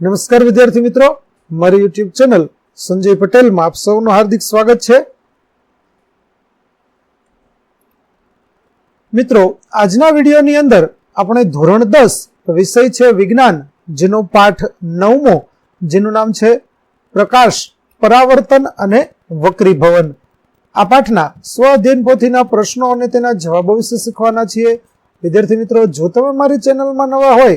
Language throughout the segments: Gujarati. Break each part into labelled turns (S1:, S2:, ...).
S1: નમસ્કાર વિદ્યાર્થી મિત્રો. મારી યુટ્યુબ ચેનલ સંજય પટેલમાં આપ સૌનું હાર્દિક સ્વાગત છે. મિત્રો, આજના વિડીયોની અંદર આપણે ધોરણ દસ વિષય છે વિજ્ઞાન, જેનો પાઠ નવમો, જેનું નામ છે પ્રકાશ, પરાવર્તન અને વક્રીભવન. આ પાઠના સ્વ અધ્યયન પોથીના પ્રશ્નો અને તેના જવાબો વિશે શીખવાના છીએ. વિદ્યાર્થી મિત્રો, જો તમે મારી ચેનલમાં નવા હોય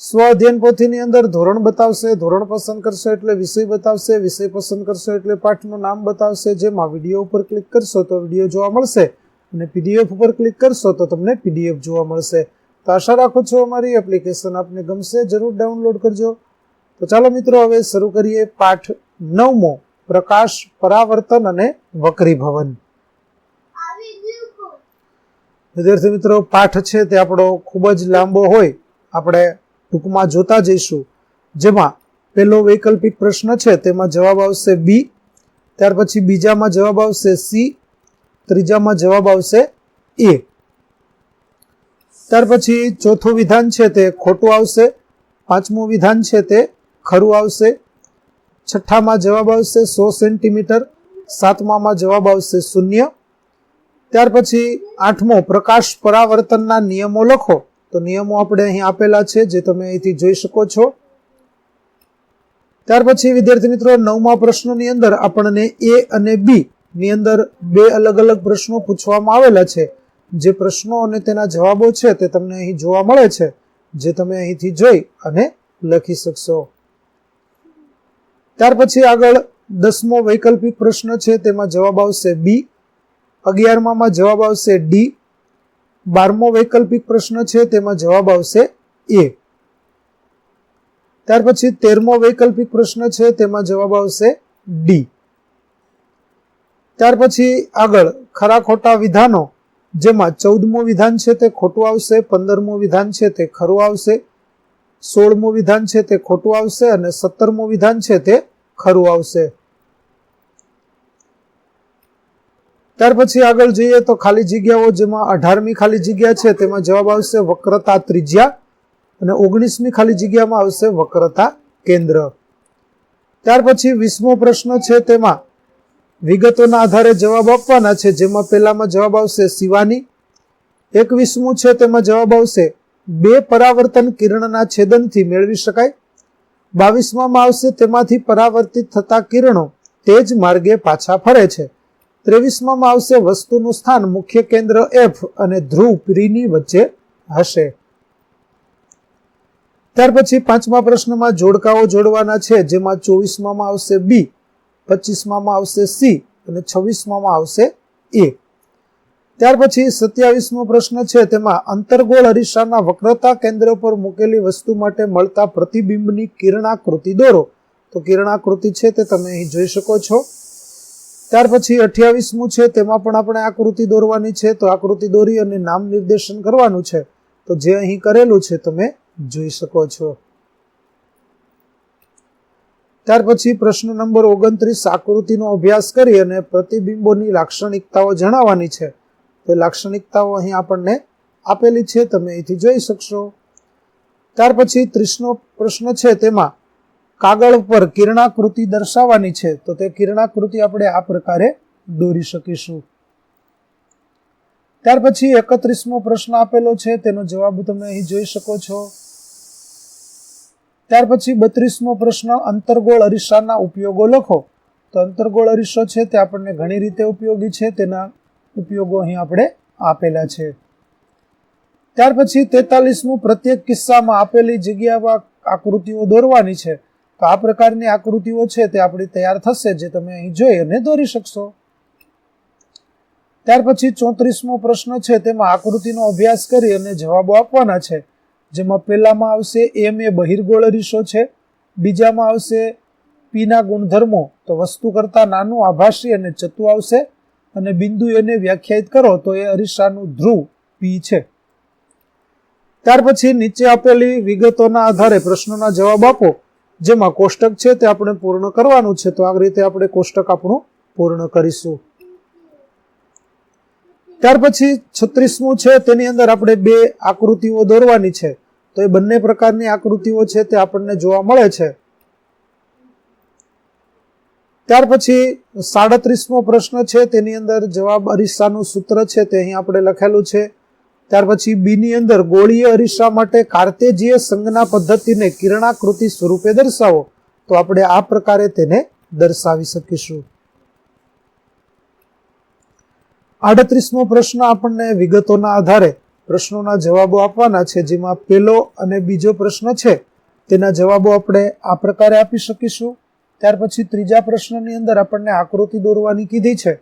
S1: સ્વ પોથીની અંદર ધોરણ બતાવશે, ધોરણ પસંદ કરશો એટલે વિષય બતાવશે, વિષય પસંદ કરશો એટલે પાઠનું નામ બતાવશે. જેમાં વીડિયો ઉપર ક્લિક કરશો તો વીડિયો જોવા મળશે અને પીડીએફ ઉપર ક્લિક કરશો તો તમને પીડીએફ જોવા મળશે. તો આશા રાખું છું અમારી એપ્લિકેશન આપને ગમશે, જરૂર ડાઉનલોડ કરજો. તો ચાલો મિત્રો, હવે શરૂ કરીએ પાઠ નવમો, પ્રકાશ, પરાવર્તન અને વક્રીભવન. વિદ્યાર્થી મિત્રો, પાઠ છે તે આપણો ખૂબ જ લાંબો હોય. આપણે ટૂંકમાં જોતા જઈશું. જેમાં પહેલો વૈકલ્પિક પ્રશ્ન છે, તેમાં જવાબ આવશે બી, ત્યાર પછી બીજામાં જવાબ આવશે સી, ત્રીજામાં જવાબ આવશે એ. ત્યાર પછી ચોથું વિધાન છે, તે ખોટું આવશે. પાંચમું વિધાન છે, તે ખરું આવશે. છઠ્ઠામાં જવાબ આવશે સો સેન્ટીમીટર. સાતમામાં જવાબ આવશે શૂન્ય. ત્યાર પછી આઠમો પ્રકાશ પરાવર્તનના નિયમો લખો. તો નિયમો આપણે અહીં આપેલા છે, જે તમે અહીંથી જોઈ શકો છો. ત્યાર પછી, વિદ્યાર્થી મિત્રો, નવમા પ્રશ્નની અંદર આપણને એ અને બી ની અંદર બે અલગ અલગ પ્રશ્નો પૂછવામાં આવેલા છે. જે પ્રશ્નો અને તેના જવાબો છે, તે તમને અહીં જોવા મળે છે, જે તમે અહીંથી જોઈ અને લખી શકશો. ત્યાર પછી આગળ દસમો વૈકલ્પિક પ્રશ્ન છે, તેમાં જવાબ આવશે બી અગિયારમામાં જવાબ આવશે ડી બારમો વૈકલ્પિક પ્રશ્ન છે, તેમાં જવાબ આવશે એ. ત્યાર પછી તેરમો વૈકલ્પિક પ્રશ્ન છે, તેમાં જવાબ આવશે ડી. ત્યાર પછી આગળ ખરા ખોટા વિધાનો, જેમાં ચૌદમું વિધાન છે તે ખોટું આવશે, પંદરમું વિધાન છે તે ખરું આવશે, સોળમું વિધાન છે તે ખોટું આવશે અને સત્તરમું વિધાન છે તે ખરું આવશે. ત્યાર પછી આગળ જઈએ તો ખાલી જગ્યાઓ જેમાં અઢારમી ખાલી જગ્યા છે, તેમાં જવાબ આવશે વક્રતા ત્રિજ્યા અને ઓગણીસમી ખાલી જગ્યામાં આવશે વક્રતા કેન્દ્ર. ત્યાર પછી વીસમો પ્રશ્ન છે તેમાં વિગતોના આધારે જવાબ આપવાના છે, જેમાં પહેલામાં જવાબ આવશે શિવાની, એકવીસમું છે તેમાં જવાબ આવશે બે પરાવર્તન કિરણના છેદનથી મેળવી શકાય બાવીસમાં આવશે તેમાંથી પરાવર્તિત થતા કિરણો તે જ માર્ગે પાછા ફરે છે. ત્રેવીસમાં આવશે વસ્તુનું સ્થાન. મુખ્ય કેન્દ્ર એફ અને ધ્રુવ પીની વચ્ચે હશે. ત્યાર પછી પાંચમા પ્રશ્નમાં જોડકાઓ જોડવાના છે. જેમાં ચોવીસમાં આવશે બી પચીસમાં આવશે સી અને છવ્વીસમાં આવશે એ ત્યાર પછી સત્યાવીસમો પ્રશ્ન છે. તેમાં અંતર્ગોળ અરીસાના વક્રતા કેન્દ્ર પર મૂકેલી વસ્તુ માટે મળતા પ્રતિબિંબની કિરણાકૃતિ દોરો. તો કિરણાકૃતિ છે તે તમે અહીં જોઈ શકો છો. ત્યાર પછી અઠ્યાવીસમું છે, તેમાં પણ આપણે આકૃતિ દોરવાની છે, તો આકૃતિ દોરી અને નામ નિર્દેશન કરવાનું છે. તો જે અહીં કરેલું છે, તમે જોઈ શકો છો. ત્યાર પછી પ્રશ્ન નંબર ઓગણત્રીસ, આકૃતિનો અભ્યાસ કરી અને પ્રતિબિંબોની લાક્ષણિકતાઓ જણાવવાની છે. તો લાક્ષણિકતાઓ અહીં આપણને આપેલી છે, તમે અહીંથી જોઈ શકશો. ત્યાર પછી ત્રીસનો પ્રશ્ન છે, તેમાં કાગળ પર કિરણાકૃતિ દર્શાવવાની છે, તો તે કિરણાકૃતિ આપણે આ પ્રકારે દોરી શકીશું. ત્યાર પછી એકત્રીસમો પ્રશ્ન આપેલો છે, તેનો જવાબ તમે અહીં જોઈ શકો છો. ત્યાર પછી બત્રીસમો પ્રશ્ન, અંતર્ગોળ અરીસાના ઉપયોગો લખો. તો અંતર્ગોળ અરીસો છે, તે આપણને ઘણી રીતે ઉપયોગી છે, તેના ઉપયોગો અહીં આપણે આપેલા છે. ત્યાર પછી તેતાલીસમું પ્રત્યેક કિસ્સામાં આપેલી જગ્યામાં આકૃતિઓ દોરવાની છે. તો આ પ્રકારની આકૃતિઓ છે તે આપણી તૈયાર થશે જે તમે અહીં જોઈ અને દોરી શકશો. ત્યાર પછી ચોત્રીસમો પ્રશ્ન છે, તેમાં આકૃતિનો અભ્યાસ કરી અને જવાબો આપવાના છે. જેમાં પહેલામાં આવશે એમ એ બહિર્ગોળ અરીસો છે, બીજામાં આવશે પીના ગુણધર્મો, તો વસ્તુ કરતા નાનું આભાસી અને ચતુ આવશે, અને બિંદુ એને વ્યાખ્યાયિત કરો, તો એ અરીસાનું ધ્રુવ પી છે. ત્યાર પછી નીચે આપેલી વિગતોના આધારે પ્રશ્નોના જવાબ આપો. જેમાં કોષ્ટક છે તે આપણે પૂર્ણ કરવાનું છે. તો આ રીતે આપણે કોષ્ટક આપણું પૂર્ણ કરીશું. ત્યાર પછી છત્રીસમું છે, તેની અંદર આપણે બે આકૃતિઓ દોરવાની છે. તો એ બંને પ્રકારની આકૃતિઓ છે તે આપણને જોવા મળે છે. ત્યાર પછી સાડત્રીસમો પ્રશ્ન છે, તેની અંદર જવાબ અરીસાનું સૂત્ર છે, તે અહીં આપણે લખેલું છે. ત્યાર પછી બી ની અંદર ગોળીય અરીસા માટે કાર્તેજીય સંજ્ઞા પદ્ધતિને કિરણાકૃતિ સ્વરૂપે દર્શાવો. તો આપણે આ પ્રકારે તેને દર્શાવી શકીશું. આડત્રીસમો પ્રશ્ન આપણને વિગતોના આધારે પ્રશ્નોના જવાબો આપવાના છે, જેમાં પહેલો અને બીજો પ્રશ્ન છે. તેના જવાબો આપણે આ પ્રકારે આપી શકીશું. ત્યાર પછી ત્રીજા પ્રશ્નની અંદર આપણને આકૃતિ દોરવાની કીધી છે.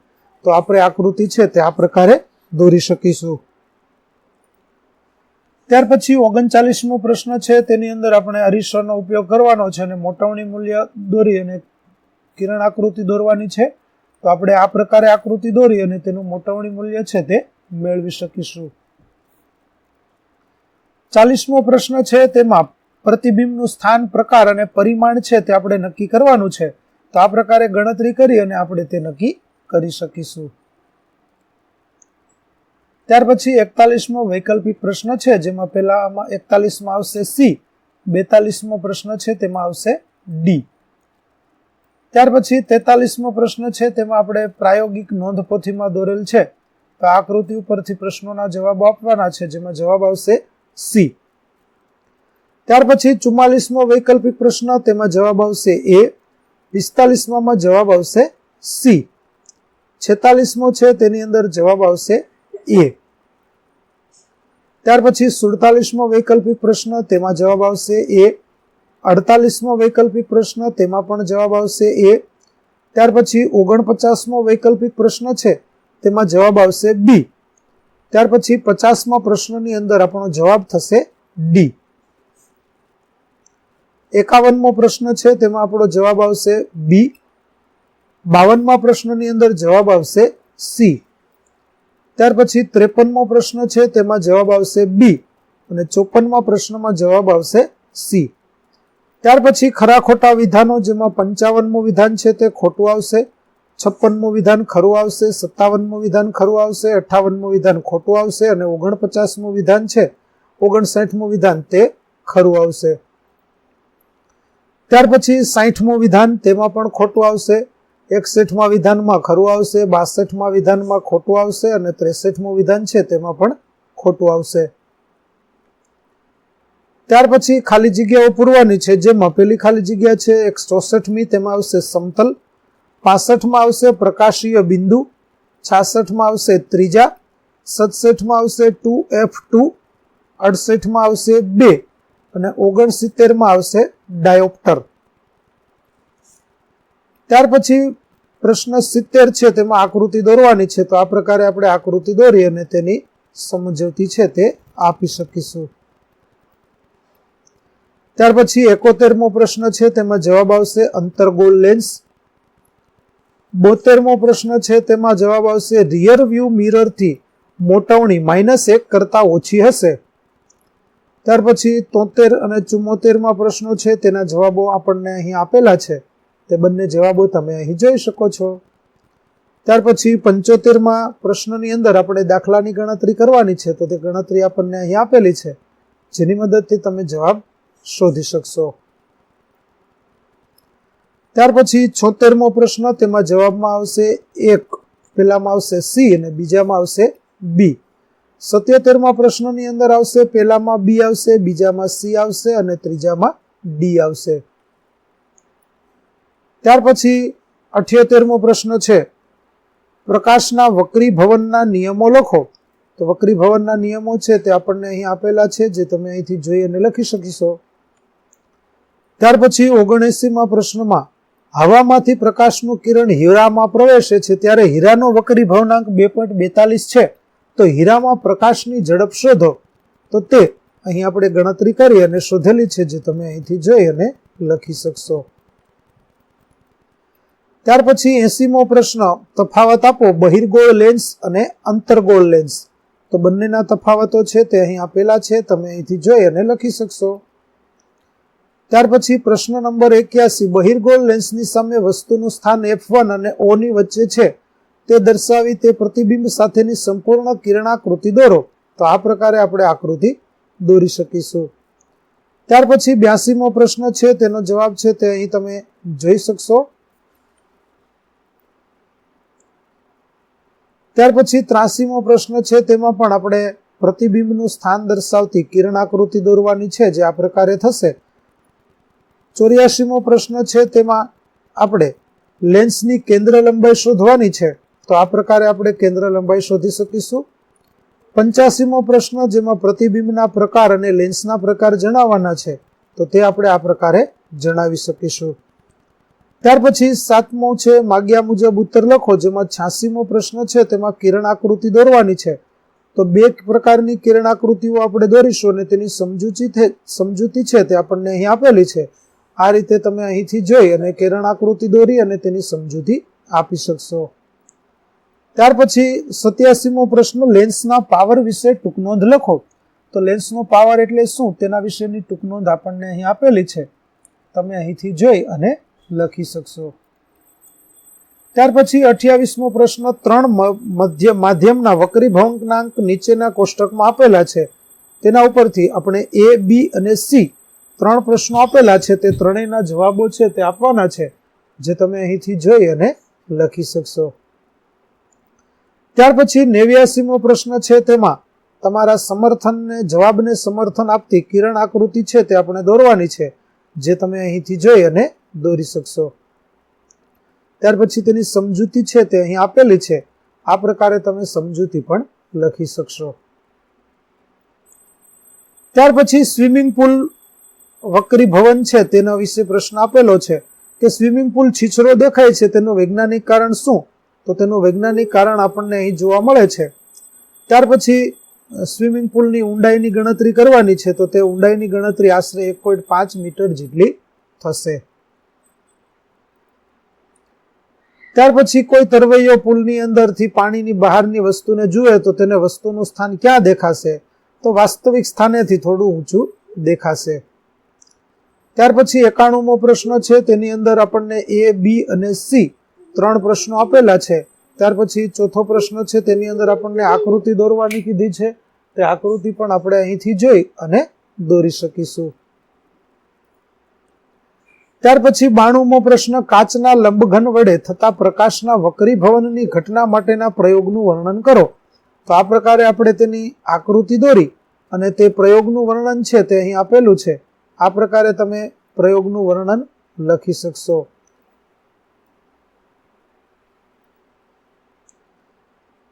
S1: તો આપણે આકૃતિ છે તે આ પ્રકારે દોરી શકીશું. ત્યાર પછી ઓગણચાલીસમો પ્રશ્ન છે, તેની અંદર આપણે અરીસાનો ઉપયોગ કરવાનો છે અને મોટવણી મૂલ્ય દોરી અને કિરણ આકૃતિ દોરવાની છે. તો આપણે આ પ્રકારે આકૃતિ દોરી અને તેનું મોટવણી મૂલ્ય છે તે મેળવી શકીશું. ચાલીસમો પ્રશ્ન છે, તેમાં પ્રતિબિંબનું સ્થાન, પ્રકાર અને પરિમાણ છે તે આપણે નક્કી કરવાનું છે. તો આ પ્રકારે ગણતરી કરી અને આપણે તે નક્કી કરી શકીશું. ત્યાર પછી એકતાલીસમો વૈકલ્પિક પ્રશ્ન છે, જેમાં પહેલામાં એકતાલીસમાં આવશે સી બેતાલીસમો પ્રશ્ન છે, તેમાં આવશે ડી ત્યાર પછી તેતાલીસમો પ્રશ્ન છે, તેમાં આપણે પ્રાયોગિક નોંધપોથીમાં દોરેલ છે. તો આકૃતિ ઉપરથી પ્રશ્નોના જવાબો આપવાના છે, જેમાં જવાબ આવશે સી ત્યાર પછી ચુમ્માલીસમો વૈકલ્પિક પ્રશ્ન, તેમાં જવાબ આવશે એ પિસ્તાલીસમાં જવાબ આવશે સી છેતાલીસમો છે, તેની અંદર જવાબ આવશે એ ત્યાર પછી સુડતાલીસમો વૈકલ્પિક પ્રશ્ન, તેમાં જવાબ આવશે એ. અડતાલીસમો વૈકલ્પિક પ્રશ્ન, તેમાં પણ જવાબ આવશે એ. ત્યાર પછી ઓગણપચાસમો વૈકલ્પિક પ્રશ્ન છે, તેમાં જવાબ આવશે બી. ત્યાર પછી પચાસમા પ્રશ્નની અંદર આપણો જવાબ થશે ડી. એકાવનમો પ્રશ્ન છે, તેમાં આપણો જવાબ આવશે બી. બાવનમા પ્રશ્નની અંદર જવાબ આવશે સી. ત્યાર પછી ત્રેપનમો પ્રશ્ન છે, તેમાં જવાબ આવશે બી અને ચોપનમા પ્રશ્નમાં જવાબ આવશે સી ત્યાર પછી ખરા ખોટા વિધાનો, જેમાં પંચાવનમું વિધાન છે તે ખોટું આવશે, છપ્પનમું વિધાન ખરું આવશે, સત્તાવનમું વિધાન ખરું આવશે અઠાવનમું વિધાન ખોટું આવશે અને ઓગણપચાસમું વિધાન છે, ઓગણસાઠમું વિધાન તે ખરું આવશે. ત્યાર પછી સાઠમું વિધાન તેમાં પણ ખોટું આવશે એકસઠમાં વિધાનમાં ખરું આવશે, બાસઠમાં વિધાનમાં ખોટું આવશે અને ત્રેસઠમું વિધાન છે તેમાં પણ ખોટું આવશે. ત્યાર પછી ખાલી જગ્યાઓ પૂરવાની છે. જેમાં પેલી ખાલી જગ્યા છે, એક ચોસઠમી, તેમાં આવશે સમતલ. પાસઠમાં આવશે પ્રકાશીય બિંદુ. છાસઠમાં આવશે ત્રીજા. સતસઠમાં આવશે ટુ એફ ટુ. અડસઠમાં આવશે બે. અને ઓગણસિત્તેરમાં આવશે ડાયોપ્ટર. ત્યાર પછી પ્રશ્ન સિત્તેર છે, તેમાં આકૃતિ દોરવાની છે, તો આ પ્રકારે આપણે આકૃતિ દોરી અને તેની સમજવતી છે તે આપી શકીશું. ત્યાર પછી એકોતેરમો પ્રશ્ન છે, તેમાં જવાબ આવશે અંતરગોલ લેન્સ બોતેરમો પ્રશ્ન છે, તેમાં જવાબ આવશે રિયર વ્યૂ મિરરથી મોટવણી માઇનસ એક કરતા ઓછી હશે. ત્યાર પછી તોતેર અને ચુમ્મોતેરમાં પ્રશ્નો છે, તેના જવાબો આપણને અહીં આપેલા છે. તે બંને જવાબો તમે અહીં જોઈ શકો છો. ત્યાર પછી પંચોતેરમાં પ્રશ્નની અંદર આપણે દાખલાની ગણતરી કરવાની છે, તો તે ગણતરી આપણને અહીં આપેલી છે. જેની મદદથી તમે જવાબ શોધી શકશો. ત્યાર પછી છોતેરમો પ્રશ્ન, તેમાં જવાબમાં આવશે એક પહેલામાં આવશે સી અને બીજામાં આવશે બી. સત્યોતેરમાં પ્રશ્નની અંદર આવશે પહેલામાં બી આવશે, બીજામાં સી આવશે અને ત્રીજામાં ડી આવશે. ત્યાર પછી અઠ્યોતેરમો પ્રશ્ન છે, પ્રકાશના વક્રીભવનના નિયમો લખો. તો વક્રી ભવનના નિયમો છે તે આપણને અહીં આપેલા છે, જે તમે અહીંથી જોઈ અને લખી શકીશો. ત્યાર પછી ઓગણએસીમાં પ્રશ્નમાં, હવામાંથી પ્રકાશનું કિરણ હીરામાં પ્રવેશે છે ત્યારે હીરાનો વક્રી ભવનાંક બે પોઈન્ટ બેતાલીસ છે. તો હીરામાં પ્રકાશની ઝડપ શોધો. તો તે અહીં આપણે ગણતરી કરી અને શોધેલી છે જે તમે અહીંથી જોઈ અને લખી શકશો. ત્યાર પછી એસીમો પ્રશ્ન, તફાવત આપો, બહિર્ગોળ લેન્સ અને અંતર્ગોળ લેન્સ તો બંનેના તફાવતો છે તે અહીં આપેલા છે, તમે અહીંથી જોઈ અને લખી શકશો. ત્યાર પછી પ્રશ્ન નંબર એક્યાસી, બહિર્ગોળ લેન્સની સામે વસ્તુનું સ્થાન એફ વન અને ઓની વચ્ચે છે. તે દર્શાવી તે પ્રતિબિંબ સાથેની સંપૂર્ણ કિરણાકૃતિ દોરો. તો આ પ્રકારે આપણે આકૃતિ દોરી શકીશું. ત્યાર પછી બ્યાસીમો પ્રશ્ન છે, તેનો જવાબ છે તે અહીં તમે જોઈ શકશો. ત્યાર પછી ત્રાસીમો પ્રશ્ન છે, તેમાં પણ આપણે પ્રતિબિંબનું સ્થાન દર્શાવતી કિરણાકૃતિ દોરવાની છે, જે આ પ્રકારે થશે. ચોર્યાસીમો પ્રશ્ન છે, તેમાં આપણે લેન્સની કેન્દ્ર લંબાઈ શોધવાની છે. તો આ પ્રકારે આપણે કેન્દ્ર લંબાઈ શોધી શકીશું. પંચ્યાસીમો પ્રશ્ન, જેમાં પ્રતિબિંબના પ્રકાર અને લેન્સના પ્રકાર જણાવવાના છે, તો તે આપણે આ પ્રકારે જણાવી શકીશું. ત્યાર પછી સાતમો છે, માગ્યા મુજબ ઉત્તર લખો, જેમાં છ્યાસીમો પ્રશ્ન છે, તેમાં કિરણ આકૃતિ દોરવાની છે. તો બે પ્રકારની કિરણ આકૃતિઓ આપણે દોરીશું અને તેની સમજૂતી સમજૂતી છે તે આપણને અહીં આપેલી છે. આ રીતે તમે અહીંથી જોઈ અને કિરણ આકૃતિ દોરી અને તેની સમજૂતી આપી શકશો. ત્યાર પછી સત્યાસીમો પ્રશ્ન, લેન્સના પાવર વિશે ટૂંક નોંધ લખો. તો લેન્સનો પાવર એટલે શું? તેના વિશેની ટૂંક નોંધ આપણને અહીં આપેલી છે. તમે અહીંથી જોઈ અને લખી શકશો. ત્યાર પછી અઠ્યાવીસમો પ્રશ્ન ત્રણ મધ્ય, માધ્યમના વક્રી ભવંકનાંક નીચેના કોષ્ટકમાં આપેલા છે. તેના ઉપરથી આપણે એ બી અને સી ત્રણ પ્રશ્નો આપેલા છે. તે ત્રણેયના જવાબો છે, તે આપવાના છે, જે તમે અહીંથી જોઈ અને લખી શકશો. ત્યાર પછી નેવ્યાસીમો પ્રશ્ન છે તેમાં તમારા સમર્થનને, જવાબને સમર્થન આપતી કિરણ આકૃતિ છે તે આપણે દોરવાની છે, જે તમે અહીંથી જોઈ અને દોરી શકશો. ત્યાર પછી તેની સમજૂતી છે તે અહીં આપેલી છે. આ પ્રકારે તમે સમજૂતી પણ લખી શકશો. ત્યાર પછી સ્વિમિંગ પુલ વક્રી ભવન છે તેના વિશે પ્રશ્ન આપેલો છે કે સ્વિમિંગ પુલ છીછરો દેખાય છે તેનું વૈજ્ઞાનિક કારણ શું? તો તેનું વૈજ્ઞાનિક કારણ આપણને અહીં જોવા મળે છે. ત્યાર પછી સ્વિમિંગ પુલની ઊંડાઈની ગણતરી કરવાની છે તો તે ઊંડાઈની ગણતરી આશરે એક પોઈન્ટ પાંચ મીટર જેટલી થશે. ત્યાર પછી કોઈ તરવૈયો પુલની અંદરથી પાણીની બહારની વસ્તુને જુએ તો તેને વસ્તુનું સ્થાન ક્યાં દેખાશે? તો વાસ્તવિક સ્થાનેથી થોડું ઊંચું દેખાશે. ત્યાર પછી એકાણુંમો પ્રશ્ન છે, તેની અંદર આપણને એ, બી અને સી ત્રણ પ્રશ્નો આપેલા છે. ત્યાર પછી ચોથો પ્રશ્ન છે, તેની અંદર આપણને આકૃતિ દોરવાની કીધી છે. તે આકૃતિ પણ આપણે અહીંથી જોઈ અને દોરી શકીશું. ત્યાર પછી બાણુમો પ્રશ્ન, કાચના લંબઘન વડે થતા પ્રકાશના વક્રીભવનની ઘટના માટેના પ્રયોગનું વર્ણન કરો. તો આ પ્રકારે આપણે તેની આકૃતિ દોરી અને તે પ્રયોગનું વર્ણન છે તે અહીં આપેલું છે. આ પ્રકારે તમે પ્રયોગનું વર્ણન લખી શકશો.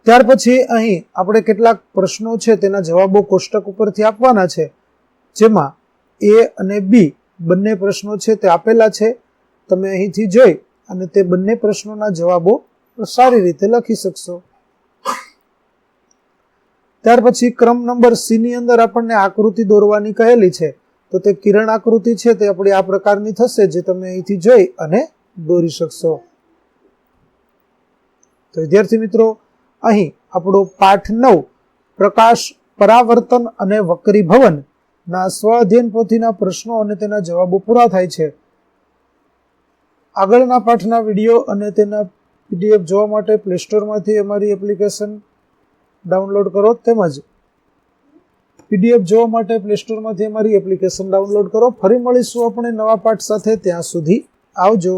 S1: ત્યાર પછી અહીં આપણે કેટલાક પ્રશ્નો છે તેના જવાબો કોષ્ટક ઉપરથી આપવાના છે. જેમાં એ અને બી બંને પ્રશ્નો છે તે આપેલા છે. તમે અહીંથી જોઈ અને તે બંને પ્રશ્નોના જવાબો સારી રીતે લખી શકશો. ત્યાર પછી ક્રમ નંબર સી ની અંદર આપણને આકૃતિ દોરવાની કહેલી છે. તો તે કિરણ આકૃતિ છે તે આપણી આ પ્રકારની થશે જે તમે અહીંથી જોઈ અને દોરી શકશો. તો વિદ્યાર્થી મિત્રો, અહીં આપણો પાઠ નવ, પ્રકાશ, પરાવર્તન અને વક્રીભવન ના સ્વ પોથીના પ્રશ્નો અને તેના જવાબો પૂરા થાય છે. આગળના પાઠના વીડિયો અને તેના પીડીએફ જોવા માટે પ્લે સ્ટોરમાંથી અમારી એપ્લિકેશન ડાઉનલોડ કરો તેમજ પીડીએફ જોવા માટે પ્લે સ્ટોરમાંથી અમારી એપ્લિકેશન ડાઉનલોડ કરો. ફરી મળીશું આપણે નવા પાઠ સાથે. ત્યાં સુધી આવજો.